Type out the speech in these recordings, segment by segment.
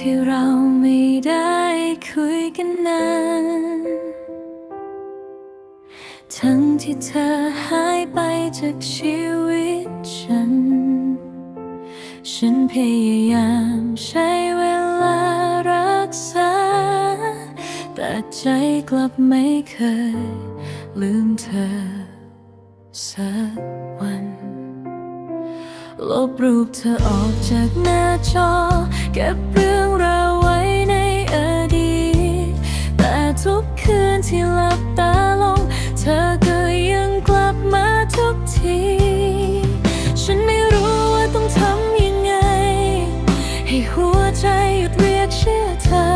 ที่เราไม่ได้คุยกันนานทั้งที่เธอหายไปจากชีวิตฉัน ฉันพยายามใช้เวลารักษา แต่ใจกลับไม่เคยลืมเธอสักวัน ลบรูปเธอออกจากหน้าจอ เก็บเรื่องราวไว้ในอดีต แต่ทุกคืนที่หลับตาลง เธอก็ยังกลับมาทุกที ฉันไม่รู้ว่าต้องทำยังไง ให้หัวใจหยุดเรียกชื่อเธอ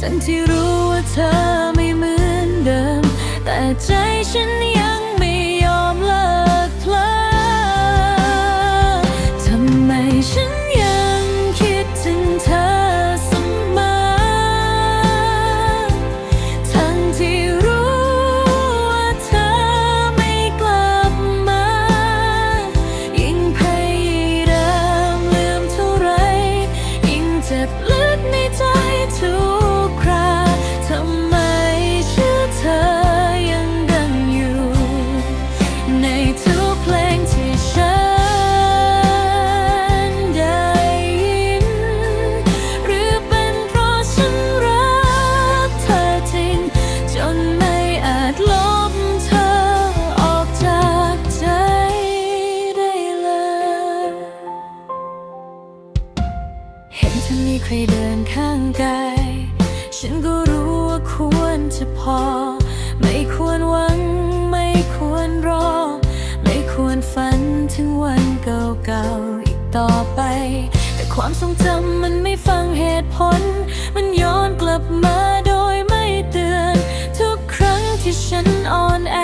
ทั้งที่รู้ว่าเธอไม่เหมือนเดิม แต่ใจฉัน ฉันก็รู้ว่าควรจะพอ ไม่ควรหวัง ไม่ควรรอ ไม่ควรฝันถึงวันเก่าๆอีกต่อไป แต่ความทรงจำมันไม่ฟังเหตุผล มันย้อนกลับมาโดยไม่เตือน ทุกครั้งที่ฉันอ่อนแอ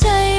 แ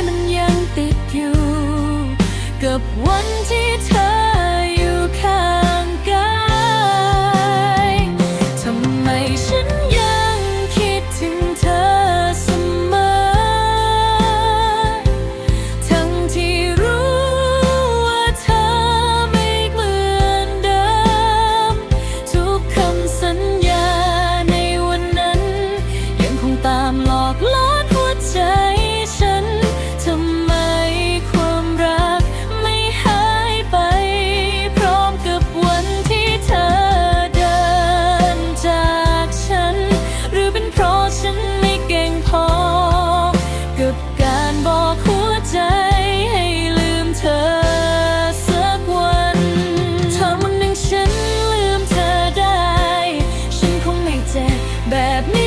ใจให้ลืมเธอสักวันถ้าวันหนึ่งฉันลืมเธอได้ ฉันคงไม่เจ็บแบบนี้